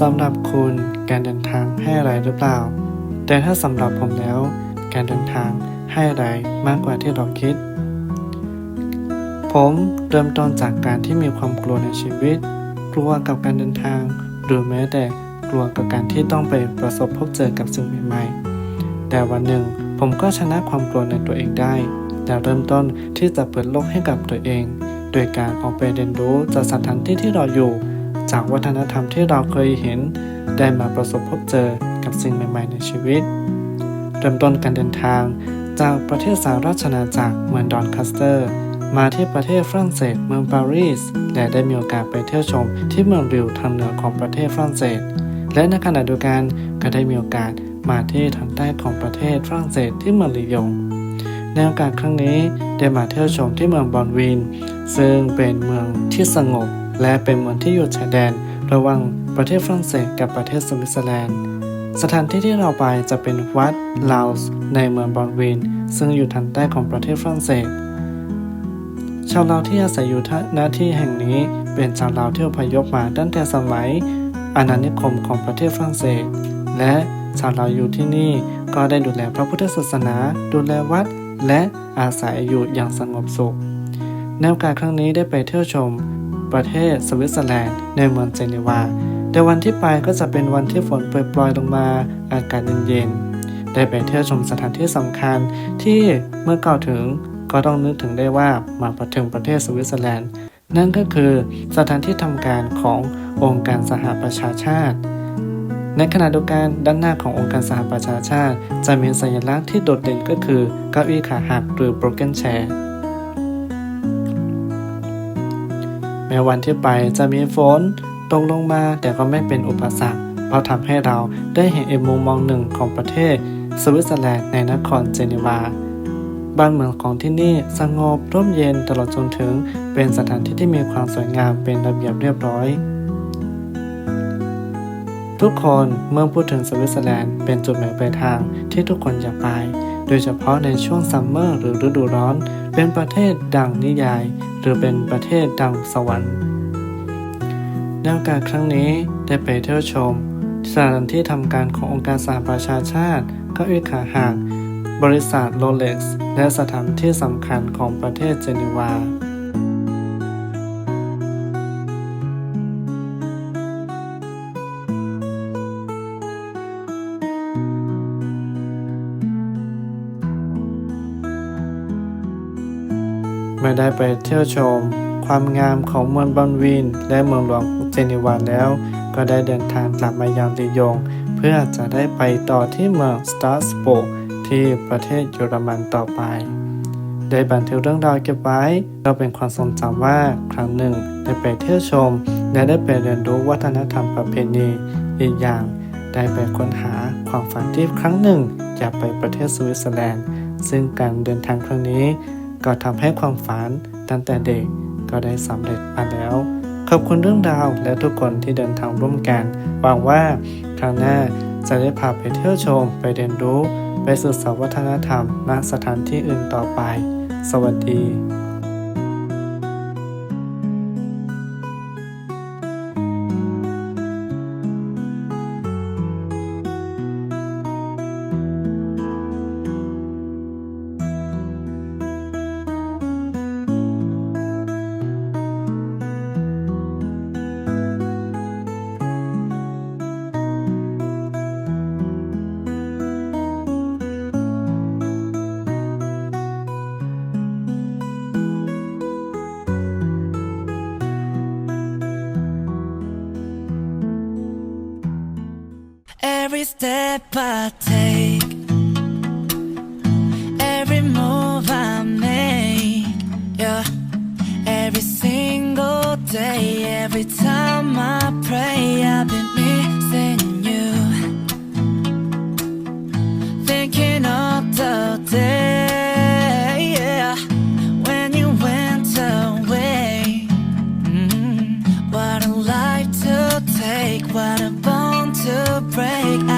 สำหรับคุณการเดินทางให้อะไรหรือเปล่า แต่ถ้าสำหรับผมแล้ว การเดินทางให้อะไรมากกว่าที่เราคิด ผมเริ่มต้นจากการที่มีความกลัวในชีวิต กลัวกับการเดินทาง หรือแม้แต่กลัวกับการที่ต้องไปประสบพบเจอกับสิ่งใหม่ๆ แต่วันหนึ่งผมก็ชนะความกลัวในตัวเองได้และเริ่มต้นที่จะเปิดโลกให้กับตัวเอง โดยการออกไปเรียนรู้จากสถานที่ที่เราอยู่ จากวัฒนธรรมที่เราเคยเห็น ได้มาประสบพบเจอกับสิ่งใหม่ ๆ ในชีวิต เริ่มต้นการเดินทางจากประเทศสหราชอาณาจักรเมืองดอนคัสเตอร์ มาที่ประเทศฝรั่งเศสเมืองปารีสและได้มีโอกาสไปเที่ยวชมที่เมืองริวทางเหนือของประเทศฝรั่งเศส และในขณะเดียวกันก็ได้มีโอกาสมาที่ทางใต้ของประเทศฝรั่งเศสที่เมืองลียงในโอกาสครั้งนี้ได้มาเที่ยวชมที่เมืองบอนวิน ซึ่งเป็นเมืองที่สงบ และเป็นเมืองที่อยู่ชายแดนระหว่างประเทศฝรั่งเศสกับประเทศสวิตเซอร์แลนด์ สถานที่ที่เราไปจะเป็นวัดลาวส์ในเมืองบอนวินซึ่งอยู่ทางใต้ของประเทศฝรั่งเศส ชาวลาวที่อาศัยอยู่ณที่แห่งนี้เป็นชาวลาวที่อพยพมาตั้งแต่สมัยอาณานิคมของประเทศฝรั่งเศส และชาวลาวอยู่ที่นี่ก็ได้ดูแลพระพุทธศาสนา ดูแลวัด และอาศัยอยู่อย่างสงบสุขในโอกาสครั้งนี้ได้ไปเที่ยวชม ประเทศสวิตเซอร์แลนด์ในเมืองเจนีวา แต่วันที่ไปก็จะเป็นวันที่ฝนโปรยๆลงมาอากาศเย็นๆ ได้ไปเที่ยวชมสถานที่สำคัญที่เมื่อกล่าวถึงก็ต้องนึกถึงได้ว่ามาถึงประเทศสวิตเซอร์แลนด์ นั่นก็คือสถานที่ทำการขององค์การสหประชาชาติ ในขณะเดียวกันด้านหน้าขององค์การสหประชาชาติ จะมีสัญลักษณ์ที่โดดเด่นก็คือเก้าอี้ขาหักหรือ broken chair วันที่ไปจะมีฝนตกลงมาแต่ก็ไม่เป็นอุปสรรค เพราะทำให้เราได้เห็นอีกมุมมองหนึ่งของประเทศ สวิตเซอร์แลนด์ในนครเจนีวา บ้านเมืองของที่นี่สงบร่มเย็นตลอดจนถึงเป็นสถานที่ที่มีความสวยงามเป็นระเบียบเรียบร้อย ทุกคนเมื่อพูดถึงสวิตเซอร์แลนด์เป็นจุดหมายปลายทางที่ทุกคนอยากไป โดยเฉพาะในช่วงซัมเมอร์หรือฤดูร้อน เป็นประเทศดังนิยาย หรือเป็นประเทศดังสวรรค์ในโอกาสครั้งนี้ได้ไปเที่ยวชมสถานที่ทำการขององค์การสหประชาชาติก็อีขาหากบริษัทโรเล็กซ์และสถานที่สำคัญของประเทศเจนีวา เมื่อได้ไปเที่ยวชม ความงามของเมืองบอนวิน และเมืองหลวงเจนีวาแล้ว ก็ได้เดินทางกลับมายังลียง เพื่อจะได้ไปต่อที่เมืองสตาร์สโปกที่ประเทศเยอรมันต่อไป ได้บันทึกเรื่องราวเก็บไว้ก็เป็นความทรงจำว่าครั้งหนึ่งได้ไปเที่ยวชม และได้ไปเรียนรู้วัฒนธรรมประเพณีอีกอย่างได้ไปค้นหาความฝันที่ครั้งหนึ่งอยากไปประเทศสวิตเซอร์แลนด์ ซึ่งการเดินทางครั้งนี้ ก็ทำให้ความฝันตั้งแต่เด็กก็ได้สำเร็จมาแล้ว ขอบคุณเรื่องราวและทุกคนที่เดินทางร่วมกัน หวังว่าครั้งหน้าจะได้พาไปเที่ยวชม ไปเรียนรู้ ไปศึกษาวัฒนธรรมณสถานที่อื่นต่อไป สวัสดี Every step I take, every move I make, yeah. Every single day, every time I pray, I've been missing you. Thinking of the day, yeah. When you went away, mm -hmm. what a life to take. What break